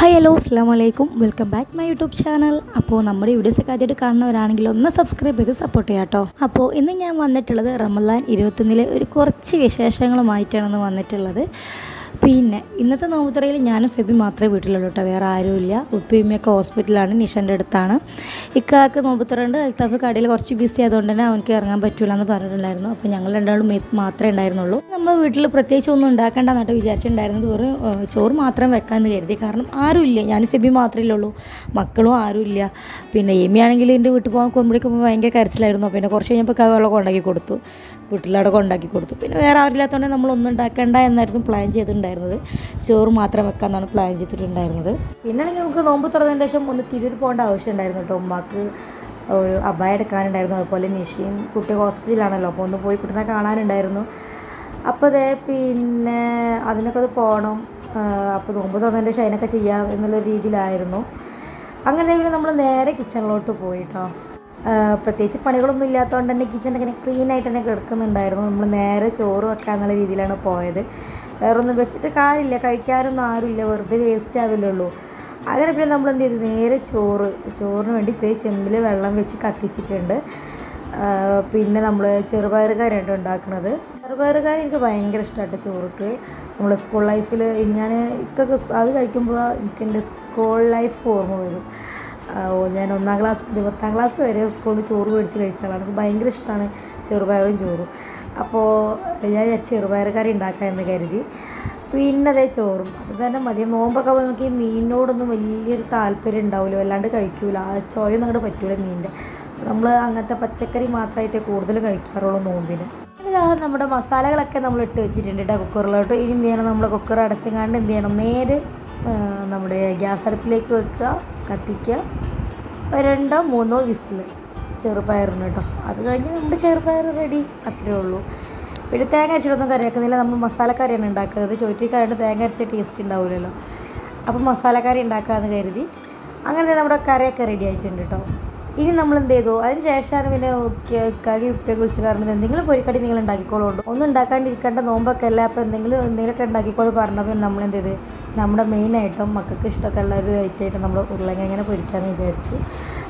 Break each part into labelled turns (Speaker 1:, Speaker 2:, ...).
Speaker 1: Hi hello അസ്സാം വലൈക്കും welcome back my YouTube channel. അപ്പോൾ നമ്മുടെ വീഡിയോസൊക്കെ ആദ്യമായിട്ട് കാണുന്നവരാണെങ്കിൽ ഒന്ന് സബ്സ്ക്രൈബ് ചെയ്ത് സപ്പോർട്ട് ചെയ്യാം കേട്ടോ അപ്പോൾ ഇന്ന് ഞാൻ വന്നിട്ടുള്ളത് റമലാൻ ഇരുപത്തൊന്നിലെ ഒരു കുറച്ച് വിശേഷങ്ങളുമായിട്ടാണ് വന്നിട്ടുള്ളത്. പിന്നെ ഇന്നത്തെ നോമ്പുത്തറയിൽ ഞാനും ഫെബി മാത്രമേ വീട്ടിലുള്ളൂ കേട്ടോ. വേറെ ആരുമില്ല. ഉപ്പിയമ്മയൊക്കെ ഹോസ്പിറ്റലാണ് നിഷന്റെ അടുത്താണ്. ഇക്കാക്ക് ഉണ്ട് അൽത്താഫ് കടയിൽ കുറച്ച് ബിസി ആയതുകൊണ്ട് തന്നെ അവനക്ക് ഇറങ്ങാൻ പറ്റൂല എന്ന് പറഞ്ഞിട്ടുണ്ടായിരുന്നു. അപ്പോൾ ഞങ്ങൾ രണ്ടാളും മാത്രമേ ഉണ്ടായിരുന്നുള്ളൂ. നമ്മൾ വീട്ടിൽ പ്രത്യേകിച്ച് ഒന്നും ഉണ്ടാക്കേണ്ടെന്നായിട്ട് വിചാരിച്ചിട്ടുണ്ടായിരുന്നത് വെറും ചോറ് മാത്രം വെക്കാമെന്ന് കരുതി. കാരണം ആരുമില്ല ഞാൻ ഫെബി മാത്രമേ ഉള്ളൂ. മക്കളും ആരുമില്ല പിന്നെ എമ്മിയാണെങ്കിൽ എന്റെ വീട്ടിൽ പോകാൻ കൊമ്പടിക്കുമ്പോൾ ഭയങ്കര കരച്ചിലായിരുന്നു. പിന്നെ കുറച്ച് കഴിഞ്ഞപ്പോൾ വെള്ളം കൊണ്ടാക്കി കൊടുത്തു. വീട്ടിലവിടെ കൊണ്ടാക്കി കൊടുത്തു. പിന്നെ വേറെ ആരില്ലാത്തതുകൊണ്ട് നമ്മൾ ഒന്നും ഉണ്ടാക്കേണ്ട എന്നായിരുന്നു പ്ലാൻ ചെയ്തിട്ടുണ്ടായിരുന്നത് ചോറ് മാത്രം വെക്കാമെന്നാണ് പ്ലാൻ ചെയ്തിട്ടുണ്ടായിരുന്നത്. പിന്നെ ആണെങ്കിൽ നമുക്ക് നോമ്പ് തുറന്നതിന് ശേഷം ഒന്ന് തിരൂർ പോകേണ്ട ആവശ്യം ഉണ്ടായിരുന്നു കേട്ടോ. ഉമ്മാക്ക് ഒരു അബായ എടുക്കാനുണ്ടായിരുന്നു. അതുപോലെ നിഷയും കുട്ടി ഹോസ്പിറ്റലിലാണല്ലോ. അപ്പോൾ ഒന്ന് പോയി കുട്ടീനെ കാണാനുണ്ടായിരുന്നു. അപ്പോൾ അതേ പിന്നെ അതിനൊക്കെ അത് പോകണം. അപ്പോൾ നോമ്പ് തുറന്നതിന്റെ ശേഷം അതിനൊക്കെ ചെയ്യാം എന്നുള്ള രീതിയിലായിരുന്നു. അങ്ങനെ പിന്നെ നമ്മൾ നേരെ കിച്ചണിലോട്ട് പോയി കേട്ടോ പ്രത്യേകിച്ച് പണികളൊന്നും ഇല്ലാത്തതുകൊണ്ട് തന്നെ കിച്ചൺ ഇങ്ങനെ ക്ലീൻ ആയിട്ട് തന്നെ കിടക്കുന്നുണ്ടായിരുന്നു. നമ്മൾ നേരെ ചോറ് വെക്കാന്നുള്ള രീതിയിലാണ് പോയത്. വേറെ ഒന്നും വെച്ചിട്ട് കാര്യമില്ല. കഴിക്കാനൊന്നും ആരുമില്ല. വെറുതെ വേസ്റ്റ് ആവില്ലുള്ളൂ അങ്ങനെ പിന്നെ നമ്മൾ എന്ത് ചെയ്തു? നേരെ ചോറ് ചോറിന് വേണ്ടി ഇതേ ചെമ്പിൽ വെള്ളം വെച്ച് കത്തിച്ചിട്ടുണ്ട്. പിന്നെ നമ്മൾ ചെറുപയറുകാരായിട്ട് ഉണ്ടാക്കുന്നത്. ചെറുപയറുകാർ എനിക്ക് ഭയങ്കര ഇഷ്ടമായിട്ട് ചോറുക്ക് നമ്മൾ സ്കൂൾ ലൈഫിൽ ഞാൻ ഇതൊക്കെ അത് കഴിക്കുമ്പോൾ എനിക്ക് എന്റെ സ്കൂൾ ലൈഫ് ഓർമ്മ വരും. ഞാൻ ഒന്നാം ക്ലാസ് മുതൽ പത്താം ക്ലാസ് വരെ സ്കൂളിൽ ചോറ് മേടിച്ച് കഴിച്ചാലാണ് എനിക്ക് ഭയങ്കര ഇഷ്ടമാണ് ചെറുപയറും ചോറും. അപ്പോൾ ഞാൻ ചെറുപയർ കറി ഉണ്ടാക്കാമെന്ന് കരുതി. പിന്നതേ ചോറും. അത് തന്നെ മതി. നോമ്പൊക്കെ നമുക്ക് ഈ മീനിനോടൊന്നും വലിയൊരു താല്പര്യം ഉണ്ടാവില്ല വല്ലാണ്ട് കഴിക്കൂല. ആ ചോയൊന്നും അങ്ങോട്ട് പറ്റൂല മീനിന്റെ. നമ്മൾ അങ്ങനത്തെ പച്ചക്കറി മാത്രമായിട്ടേ കൂടുതൽ കഴിക്കാറുള്ളൂ നോമ്പിന്. നമ്മുടെ മസാലകളൊക്കെ നമ്മൾ ഇട്ട് വെച്ചിട്ടുണ്ട് കേട്ടോ കുക്കറിലോട്ട്. ഇനി എന്ത് ചെയ്യണം? നമ്മൾ കുക്കർ അടച്ചങ്ങാണ്ട് എന്ത് ചെയ്യണം? നേരെ നമ്മുടെ ഗ്യാസ് അടുപ്പിലേക്ക് വെക്കുക കത്തിക്കുക. രണ്ടോ മൂന്നോ വിസിൽ ചെറുപയറിന് കേട്ടോ. അത് കഴിഞ്ഞ് നമ്മുടെ ചെറുപയർ റെഡി അത്രേ ഉള്ളൂ. പിന്നെ തേങ്ങ അരച്ചിട്ടൊന്നും കറിയാക്കുന്നില്ല. നമ്മൾ മസാലക്കറിയാണ് ഉണ്ടാക്കുന്നത്. ചോറ്റിക്കായിട്ട് തേങ്ങ അരച്ച ടേസ്റ്റ് ഉണ്ടാവില്ലല്ലോ അപ്പോൾ മസാലക്കറി ഉണ്ടാക്കാമെന്ന് കരുതി. അങ്ങനെ നമ്മുടെ കറിയൊക്കെ റെഡി ആയിട്ടുണ്ട് കേട്ടോ. ഇനി നമ്മൾ എന്ത് ചെയ്തു? അതിന് ശേഷമാണ് പിന്നെ കറി ഉപ്പയെ കുളിച്ച് കാരണം എന്തെങ്കിലും പൊരിക്കടി നിങ്ങൾ ഉണ്ടാക്കിക്കോളൂ ഒന്നും ഉണ്ടാക്കാണ്ടിരിക്കേണ്ട നോമ്പൊക്കെ അല്ല? അപ്പോൾ എന്തെങ്കിലും എന്തെങ്കിലുമൊക്കെ ഉണ്ടാക്കിക്കോ എന്ന് പറഞ്ഞപ്പോൾ നമ്മൾ എന്ത് ചെയ്ത്? നമ്മുടെ ഐറ്റം മക്കൾക്ക് ഇഷ്ടമൊക്കെ ഉള്ള ഒരു ഐറ്റമായിട്ട് നമ്മൾ ഉരുളങ്ങ ഇങ്ങനെ പൊരിക്കാമെന്ന് വിചാരിച്ചു.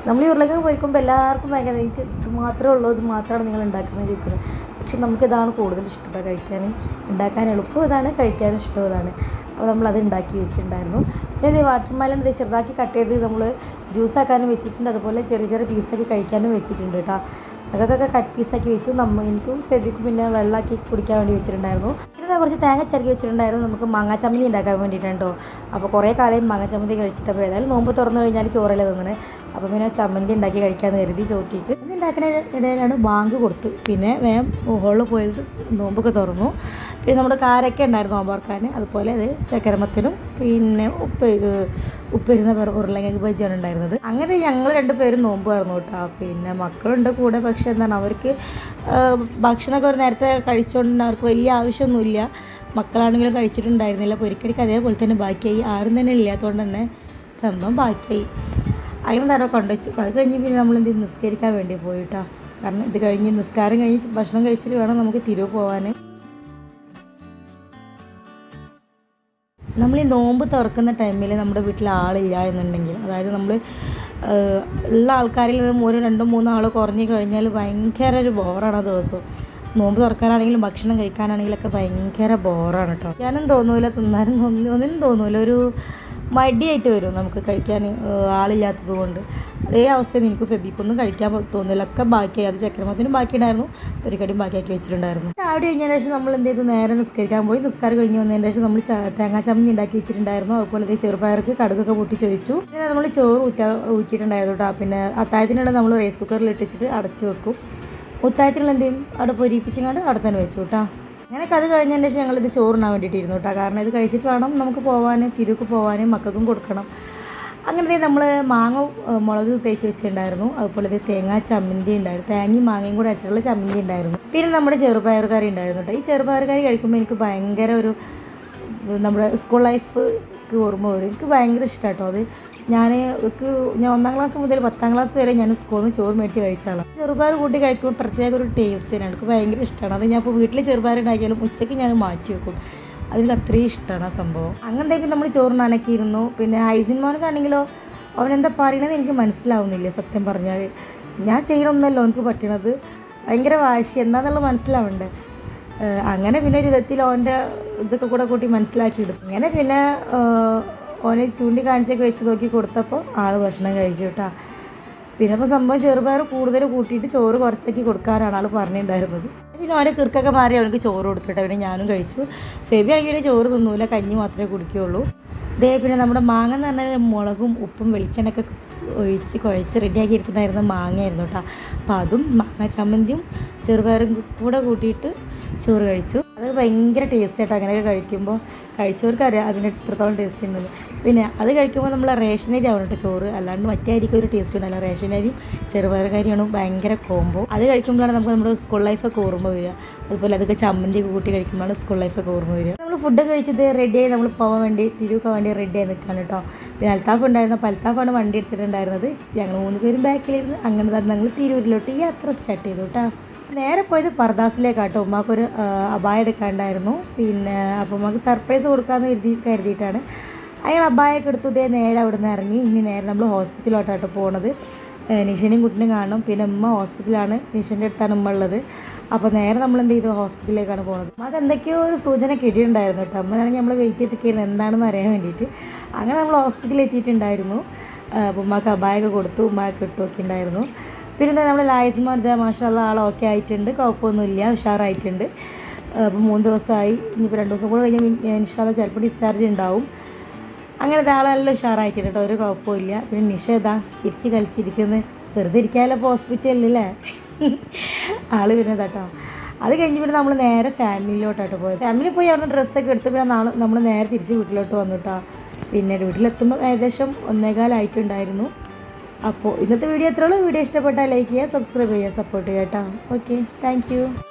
Speaker 1: നമ്മൾ ഈ ഉരുളങ്ങ പൊരിക്കുമ്പോൾ എല്ലാവർക്കും ഭയങ്കര എനിക്ക് ഇത് മാത്രമേ ഉള്ളൂ ഇത് മാത്രമാണ് നിങ്ങൾ ഉണ്ടാക്കുന്നത് ചോദിക്കുന്നത്. പക്ഷെ നമുക്കിതാണ് കൂടുതൽ ഇഷ്ടപ്പെട്ട കഴിക്കാൻ ഉണ്ടാക്കാൻ എളുപ്പം ഇതാണ് കഴിക്കാനും ഇഷ്ടം ഇതാണ്. അപ്പോൾ നമ്മളത് ഉണ്ടാക്കി വെച്ചിട്ടുണ്ടായിരുന്നു. പിന്നെ ഈ വാട്ടർ മെലൺ ഇത് ചെറുതാക്കി കട്ട് ചെയ്ത് നമ്മൾ ജ്യൂസാക്കാനും വെച്ചിട്ടുണ്ട്. അതുപോലെ ചെറിയ ചെറിയ പീസാക്കി കഴിക്കാനും വെച്ചിട്ടുണ്ട് കേട്ടോ. അതൊക്കെ കട്ട് പീസാക്കി വെച്ചു. നമ്മൾ എനിക്കും ഫെബിക്കും പിന്നെ വെള്ളമാക്കി കുടിക്കാൻ വേണ്ടി വെച്ചിട്ടുണ്ടായിരുന്നു. പിന്നെ കുറച്ച് തേങ്ങ ചിരക്കി വെച്ചിട്ടുണ്ടായിരുന്നു. നമുക്ക് മാങ്ങാ ചമ്മന്തി ഉണ്ടാക്കാൻ വേണ്ടിയിട്ടുണ്ടോ അപ്പോൾ കുറേ കാലം മാങ്ങാ ചമ്മന്തി കഴിച്ചിട്ട് അപ്പോൾ ഏതായാലും നോമ്പ് തുറന്നു കഴിഞ്ഞാൽ ചോറല്ലേ തോന്നുന്നത് അപ്പോൾ പിന്നെ ചമ്മന്തി ഉണ്ടാക്കി കഴിക്കാമെന്ന് കരുതി ചോട്ടിക്ക് ഇത് ഉണ്ടാക്കുന്ന ഇടയിലാണ് ബാങ്ക് കൊടുത്ത്. പിന്നെ വേഗം ഹോളിൽ പോയിട്ട് നോമ്പൊക്കെ തുറന്നു. പിന്നെ നമ്മുടെ കാരൊക്കെ ഉണ്ടായിരുന്നു നോമ്പറക്കാൻ. അതുപോലെ അത് ചക്കരമത്തിനും പിന്നെ ഉപ്പ് ഉപ്പിരുന്ന പേർ ഉരുളങ്ങ ബജിയാണ് ഉണ്ടായിരുന്നത്. അങ്ങനെ ഞങ്ങൾ രണ്ടുപേരും നോമ്പ് തുറന്നു കേട്ടോ. പിന്നെ മക്കളുണ്ട് കൂടെ. പക്ഷേ എന്താണ് അവർക്ക് ഭക്ഷണമൊക്കെ ഒരു നേരത്തെ കഴിച്ചുകൊണ്ട് അവർക്ക് വലിയ ആവശ്യമൊന്നുമില്ല. മക്കളാണെങ്കിലും കഴിച്ചിട്ടുണ്ടായിരുന്നില്ല. പൊരിക്കടിക്ക് അതേപോലെ തന്നെ ബാക്കിയായി. ആരും തന്നെ ഇല്ലാത്തതുകൊണ്ട് തന്നെ സംഭവം ബാക്കിയായി. അങ്ങനെ തടവ് കൊണ്ടുവച്ചു അത് കഴിഞ്ഞ് പിന്നെ നമ്മൾ എന്ത്? നിസ്കരിക്കാൻ വേണ്ടി പോയിട്ടാ. കാരണം ഇത് കഴിഞ്ഞ് നിസ്കാരം കഴിഞ്ഞ് ഭക്ഷണം കഴിച്ചിട്ട് വേണം നമുക്ക് തിരുവ് പോകാൻ നമ്മൾ ഈ നോമ്പ് തുറക്കുന്ന ടൈമിൽ നമ്മുടെ വീട്ടിൽ ആളില്ല എന്നുണ്ടെങ്കിൽ അതായത് നമ്മൾ ഉള്ള ആൾക്കാരിൽ ഒരു രണ്ടോ മൂന്നോ ആൾ കുറഞ്ഞു കഴിഞ്ഞാൽ ഭയങ്കര ഒരു ബോറാണ് ആ ദിവസം. നോമ്പ് തുറക്കാനാണെങ്കിലും ഭക്ഷണം കഴിക്കാനാണെങ്കിലൊക്കെ ഭയങ്കര ബോറാണ് കേട്ടോ ഞാനും തോന്നൂല തിന്നാനും തോന്നി ഒന്നിനും തോന്നൂല. ഒരു മടിയായിട്ട് വരും നമുക്ക് കഴിക്കാൻ ആളില്ലാത്തത് കൊണ്ട്. അതേ അവസ്ഥയിൽ എനിക്ക് ഫെബിക്കൊന്നും കഴിക്കാൻ തോന്നില്ല. ഒക്കെ ബാക്കിയായി. അത് ചക്രമത്തിനും ബാക്കിയുണ്ടായിരുന്നു. തൊരിക്കടിയും ബാക്കിയാക്കി വെച്ചിട്ടുണ്ടായിരുന്നു. ചാടി കഴിഞ്ഞതിന് ശേഷം നമ്മൾ എന്ത് ചെയ്തു? നേരെ നിസ്കരിക്കാൻ പോയി. നിസ്കാരം കഴിഞ്ഞ് വന്നതിന് ശേഷം നമ്മൾ തേങ്ങാ ചമ്മന്തി ഉണ്ടാക്കി വെച്ചിട്ടുണ്ടായിരുന്നു. അതുപോലെ തന്നെ ചെറുപയർക്ക് കടുകൊക്കെ പൊട്ടി ചോദിച്ചു പിന്നെ നമ്മൾ ചോറ് ഊറ്റ ഊറ്റിയിട്ടുണ്ടായിരുന്നു കേട്ടോ. പിന്നെ അത്തായത്തിനുള്ള നമ്മൾ റൈസ് കുക്കറിൽ ഇട്ടിച്ചിട്ട് അടച്ചു വെക്കും. ഉത്തായത്തിനുള്ള ചെയ്യും? അവിടെ പൊരിപ്പിച്ചങ്ങാണ്ട് അവിടെ തന്നെ വെച്ചു കേട്ടോ. അങ്ങനെയൊക്കെ അത് കഴിഞ്ഞതിന് ശേഷം ഞങ്ങളിത് ചോറിനാൻ വേണ്ടിയിട്ട് ഇരുന്നു കേട്ടോ. കാരണം ഇത് കഴിച്ചിട്ട് വേണം നമുക്ക് പോകാൻ തിരുക്ക് പോകാനും മക്കൾക്കും കൊടുക്കണം. അങ്ങനെ നമ്മൾ മാങ്ങ മുളക് തേച്ച് വെച്ചിട്ടുണ്ടായിരുന്നു. അതുപോലെ തേങ്ങാ ചമ്മന്തി ഉണ്ടായിരുന്നു. തേങ്ങയും മാങ്ങയും കൂടെ അരച്ചിട്ടുള്ള ചമ്മന്തി ഉണ്ടായിരുന്നു. പിന്നെ നമ്മുടെ ചെറുപയർ കറി ഉണ്ടായിരുന്നു കേട്ടോ. ഈ ചെറുപയർ കറി കഴിക്കുമ്പോൾ എനിക്ക് ഭയങ്കര ഒരു നമ്മുടെ സ്കൂൾ ലൈഫ് ഓർമ്മ വരും. എനിക്ക് ഭയങ്കര ഇഷ്ടം കേട്ടോ അത്. ഞാൻ ഞാൻ ഒന്നാം ക്ലാസ് മുതൽ പത്താം ക്ലാസ് വരെ ഞാൻ സ്കൂളിൽ നിന്ന് ചോറ് മേടിച്ച് കഴിച്ചാണ് ചെറുപയർ കൂട്ടി കഴിക്കുമ്പോൾ പ്രത്യേക ഒരു ടേസ്റ്റ് തന്നെയാണ്. എനിക്ക് ഭയങ്കര ഇഷ്ടമാണ് അത് ഞാൻ ഇപ്പോൾ വീട്ടിൽ ചെറുപയർ ഉണ്ടാക്കിയാലും ഉച്ചയ്ക്ക് ഞാൻ മാറ്റി വെക്കും. അതിന് അത്രയും ഇഷ്ടമാണ് ആ സംഭവം. അങ്ങനെ ടൈപ്പിൽ നമ്മൾ ചോറ് നനക്കിയിരുന്നു പിന്നെ ഹൈസിൻ മോനക്കാണെങ്കിലോ അവനെന്താ പറയണതെന്ന് എനിക്ക് മനസ്സിലാവുന്നില്ല സത്യം പറഞ്ഞാൽ ഞാൻ ചെയ്യണമെന്നല്ലോ എനിക്ക് പറ്റണത്. ഭയങ്കര വാശി. എന്താണെന്നുള്ളത് മനസ്സിലാവണ്ടേ. അങ്ങനെ പിന്നെ ഒരു വിധത്തിൽ ഓന്റെ ഇതൊക്കെ കൂടെ കൂട്ടി മനസ്സിലാക്കി എടുത്തു. അങ്ങനെ പിന്നെ ഓനെ ചൂണ്ടിക്കാണിച്ചൊക്കെ വെച്ച് നോക്കി കൊടുത്തപ്പോൾ ആൾ ഭക്ഷണം കഴിച്ചു കേട്ടോ. പിന്നെ ഇപ്പോൾ സംഭവം ചെറുപയർ കൂടുതൽ കൂട്ടിയിട്ട് ചോറ് കുറച്ചാക്കി കൊടുക്കാനാണ് ആൾ പറഞ്ഞിട്ടുണ്ടായിരുന്നത് പിന്നെ ഓനെ കിർക്കൊക്കെ മാറി അവനക്ക് ചോറ് കൊടുത്തിട്ട് പിന്നെ ഞാനും കഴിച്ചു. ഫെബി ആണെങ്കിൽ പിന്നെ ചോറ് തിന്നൂല കഞ്ഞി മാത്രമേ കുടിക്കുകയുള്ളൂ. ദേ പിന്നെ നമ്മുടെ മാങ്ങ എന്ന് പറഞ്ഞാൽ മുളകും ഉപ്പും വെളിച്ചെണ്ണൊക്കെ ഒഴിച്ച് കുഴച്ച് റെഡിയാക്കി എടുത്തിട്ടുണ്ടായിരുന്ന മാങ്ങയായിരുന്നു കേട്ടോ. അപ്പോൾ അതും മാങ്ങ ചമ്മന്തിയും ചെറുപയറും കൂടെ കൂട്ടിയിട്ട് ചോറ് കഴിച്ചു. അത് ഭയങ്കര ടേസ്റ്റ് ആയിട്ട് അങ്ങനെയൊക്കെ കഴിക്കുമ്പോൾ കഴിച്ചവർക്ക് അറിയാം അതിന് എത്രത്തോളം ടേസ്റ്റ് ഉണ്ടെന്ന്. പിന്നെ അത് കഴിക്കുമ്പോൾ നമ്മൾ റേഷൻ അരി ആവണം കേട്ടോ ചോറ്. അല്ലാണ്ട് മറ്റേ അരിക്ക് ഒരു ടേസ്റ്റ് ഉണ്ടല്ല. റേഷൻ അരിയും ചെറുപയറുകാരിയാണ് ഭയങ്കര കോംബോ അത് കഴിക്കുമ്പോഴാണ് നമുക്ക് നമ്മുടെ സ്കൂൾ ലൈഫൊക്കെ ഓർമ്മ വരിക. അതുപോലെ അതൊക്കെ ചമ്മന്തി കൂട്ടി കഴിക്കുമ്പോഴാണ് സ്കൂൾ ലൈഫൊക്കെ ഓർമ്മ വരിക. നമ്മൾ ഫുഡ് കഴിച്ചത് റെഡിയായി നമ്മൾ പോകാൻ വേണ്ടി തിരുവൊക്കെ വേണ്ടി റെഡിയായി നിൽക്കുകയാണ് കേട്ടോ പിന്നെ അൽത്താഫ് ഉണ്ടായിരുന്ന. അപ്പോൾ അൽത്താഫാണ് വണ്ടി എടുത്തിട്ടുണ്ടായിരുന്നത്. ഞങ്ങൾ മൂന്ന് പേരും ബാക്കിലിരുന്ന് അങ്ങനെ തന്നെ ഞങ്ങൾ തിരൂരിലോട്ട് യാത്ര സ്റ്റാർട്ട് ചെയ്തു കേട്ടോ നേരെ പോയത് പർദാസിലേക്കാട്ടോ. ഉമ്മാക്കൊരു അബായ എടുക്കാണ്ടായിരുന്നു. പിന്നെ അപ്പോൾ ഉമ്മക്ക് സർപ്രൈസ് കൊടുക്കാമെന്ന് കരുതി കരുതിയിട്ടാണ്. അയാൾ അബായൊക്കെ എടുത്തു. ഇതേ നേരെ അവിടെ നിന്ന് ഇറങ്ങി. ഇനി നേരെ നമ്മൾ ഹോസ്പിറ്റലിലോട്ടാട്ടോ പോണത്. നിഷനെയും കുട്ടിനെയും കാണണം പിന്നെ ഉമ്മ ഹോസ്പിറ്റലാണ് നിഷന്റെ അടുത്താണ് ഉമ്മ ഉള്ളത്. അപ്പോൾ നേരെ നമ്മൾ എന്ത് ചെയ്തു? ഹോസ്പിറ്റലിലേക്കാണ് പോകുന്നത് ഉമ്മക്ക് എന്തൊക്കെയോ ഒരു സൂചന കിട്ടിയിട്ടുണ്ടായിരുന്നു കേട്ടോ. അമ്മ നമ്മൾ വെയിറ്റ് ചെയ്തിരിക്കുന്നത് എന്താണെന്ന് അറിയാൻ വേണ്ടിയിട്ട്. അങ്ങനെ നമ്മൾ ഹോസ്പിറ്റലിൽ എത്തിയിട്ടുണ്ടായിരുന്നു. അപ്പോൾ ഉമ്മക്ക് അബായൊക്കെ കൊടുത്തു. ഉമ്മയൊക്കെ ഇട്ടു നോക്കിയിട്ടുണ്ടായിരുന്നു. പിന്നെ നമ്മുടെ ലായസ്മാർ മർദ്ദ മാഷാള്ള ആൾ ഓക്കെ ആയിട്ടുണ്ട്. കുഴപ്പമൊന്നുമില്ല ഉഷാറായിട്ടുണ്ട്. അപ്പോൾ മൂന്ന് ദിവസമായി. ഇനിയിപ്പോൾ രണ്ട് ദിവസം കൂടെ കഴിഞ്ഞാൽ ഇൻഷാല്ല ചിലപ്പോൾ ഡിസ്ചാർജ് ഉണ്ടാവും. അങ്ങനെ ആളെല്ലാം ഉഷാറായിട്ടുണ്ട് കേട്ടോ ഒരു കുഴപ്പമില്ല. പിന്നെ നിഷ ഇതാ ചിരിച്ച് കളിച്ചിരിക്കുന്നത് വെറുതെ ഇരിക്കാമല്ലോ ഇപ്പോൾ ഹോസ്പിറ്റലിലല്ലേ ആൾ പിന്നെ കേട്ടോ അത് കഴിഞ്ഞ് പിന്നെ നമ്മൾ നേരെ ഫാമിലിയിലോട്ടാട്ടോ പോയത്. ഫാമിലി പോയി അവിടെ ഡ്രസ്സൊക്കെ എടുത്ത് പിന്നെ നാളെ നമ്മൾ നേരെ തിരിച്ച് വീട്ടിലോട്ട് വന്നു കേട്ടോ പിന്നെ വീട്ടിലെത്തുമ്പോൾ ഏകദേശം ഒന്നേകാലായിട്ടുണ്ടായിരുന്നു. അപ്പോൾ ഇന്നത്തെ വീഡിയോ എത്രയുള്ളൂ വീഡിയോ ഇഷ്ടപ്പെട്ടാൽ ലൈക്ക് ചെയ്യുക സബ്സ്ക്രൈബ് ചെയ്യുക സപ്പോർട്ട് ചെയ്യുക കേട്ടോ. Okay thank